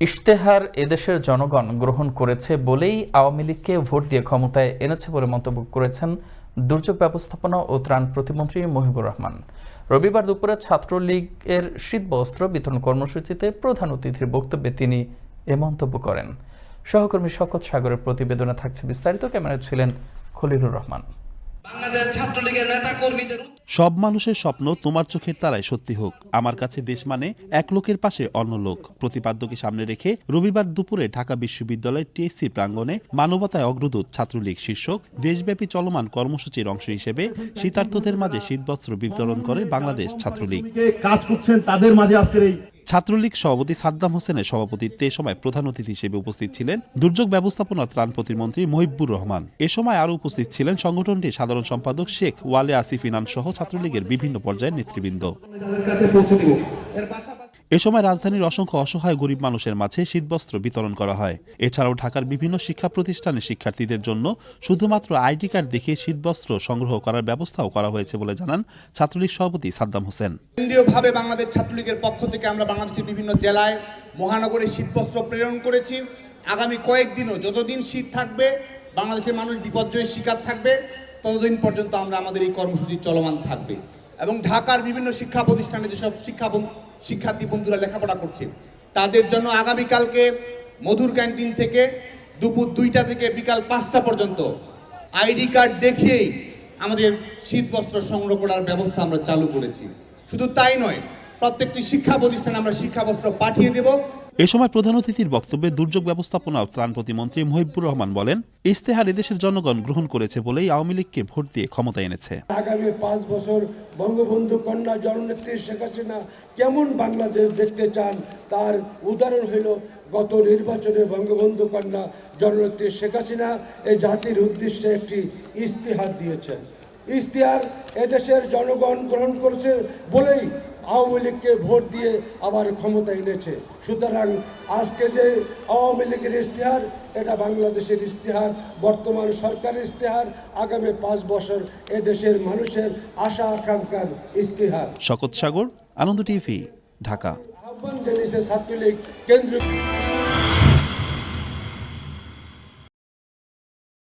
ইশতেহার এদেশের জনগণ গ্রহণ করেছে বলেই আওয়ামী লীগকে ভোট দিয়ে ক্ষমতায় এনেছে বলে মন্তব্য করেছেন দুর্যোগ ব্যবস্থাপনা ও ত্রাণ প্রতিমন্ত্রী মহিবুর রহমান। রবিবার দুপুরে ছাত্রলীগের শীতবস্ত্র বিতরণ কর্মসূচিতে প্রধান অতিথির বক্তব্যে তিনি এ মন্তব্য করেন। সহকর্মী শকত সাগরের প্রতিবেদনে থাকছে বিস্তারিত। ক্যামেরায় ছিলেন খলিলুর রহমান। বাংলাদেশ ছাত্রলীগের নেতা কর্মীদের সব মানুষের স্বপ্ন তোমার চোখের তারায় সত্যি হোক। আমার কাছে দেশ মানে এক লোকের পাশে অন্য লোক। প্রতিপাদ্যকে সামনে রেখে রবিবার দুপুরে ঢাকা বিশ্ববিদ্যালয়ের টিএসসি প্রাঙ্গণে মানবতায় অগ্রদূত ছাত্রলীগ শীর্ষক দেশব্যাপী চলমান কর্মসূচির অংশ হিসেবে শীতার্থদের মাঝে শীতবস্ত্র বিতরণ করে বাংলাদেশ ছাত্রলীগ। কাজ করছেন তাদের মাঝে আজকের এই ছাত্রলীগ সভাপতি সাদ্দাম হোসেনের সভাপতিত্বে এ সময় প্রধান অতিথি হিসেবে উপস্থিত ছিলেন দুর্যোগ ব্যবস্থাপনা ত্রাণ প্রতিমন্ত্রী মহিবুর রহমান। এ সময় আরও উপস্থিত ছিলেন সংগঠনটির সাধারণ সম্পাদক শেখ ওয়ালে আসিফ ইনান সহ ছাত্রলীগের বিভিন্ন পর্যায়ের নেতৃবৃন্দ। এ সময় রাজধানীর অসংখ্য অসহায় গরিব মানুষের মাঝে শীতবস্ত্র বিতরণ করা হয়। এছাড়াও ঢাকার বিভিন্ন শিক্ষা প্রতিষ্ঠানের শিক্ষার্থীদের জন্য শুধুমাত্র আইডি কার্ড দেখিয়ে শীতবস্ত্র সংগ্রহ করার ব্যবস্থাও করা হয়েছে বলে জানান ছাত্রলীগ সভাপতি সাদ্দাম হোসেন। কেন্দ্রীয়ভাবে বাংলাদেশ ছাত্রলীগের পক্ষ থেকে আমরা বাংলাদেশের বিভিন্ন জেলায় মহানগরে শীতবস্ত্র প্রেরণ করেছি। আগামী কয়েকদিনও যতদিন শীত থাকবে, বাংলাদেশের মানুষ বিপর্যয়ের শিকার থাকবে, ততদিন পর্যন্ত আমরা আমাদের এই কর্মসূচি চলমান থাকবে। এবং ঢাকার বিভিন্ন শিক্ষা প্রতিষ্ঠানে যেসব শিক্ষা শিক্ষার্থী বন্ধুরা লেখাপড়া করছে। তাদের জন্য আগামীকালকে মধুর ক্যান্টিন থেকে দুপুর দুইটা থেকে বিকাল পাঁচটা পর্যন্ত আইডি কার্ড দেখিয়েই আমাদের শীতবস্ত্র সংগ্রহ করার ব্যবস্থা আমরা চালু করেছি। শুধু তাই নয় প্রত্যেকটি শিক্ষা প্রতিষ্ঠানে আমরা শিক্ষাবস্ত্র পাঠিয়ে দেব। এ সময় প্রধান অতিথির বক্তব্যে দুর্যোগ ব্যবস্থাপনা ও ত্রাণ প্রতিমন্ত্রী মহিবুর রহমান বলেন ইশতেহার এদেশের জনগণ গ্রহণ করেছে বলেই আওয়ামী লীগকে ভোট দিয়ে ক্ষমতা এনেছে। আগামী পাঁচ বছর বঙ্গবন্ধু কন্যা জননেত্রী শেখ হাসিনা কেমন বাংলাদেশ দেখতে চান তার উদাহরণ হইল গত নির্বাচনে বঙ্গবন্ধু কন্যা জননেত্রী শেখ হাসিনা এই জাতির উদ্দেশ্যে একটি ইস্তিহার দিয়েছেন। ইস্তিহার এদেশের জনগণ গ্রহণ করেছে বলেই আওয়ামী লীগকে ভোট দিয়ে আবার ক্ষমতা এনেছে। সুতরাং আজকে যে আওয়ামী লীগের ইশতেহার এটা বাংলাদেশের ইশতেহার বর্তমান সরকারের ইশতেহার আগামী পাঁচ বছর দেশের মানুষের আশা আকাঙ্ক্ষার ইশতেহার। শকত সাগর আনন্দ টিভি ঢাকা। আহ্বান জানিয়েছে ছাত্রলীগ কেন্দ্রীয়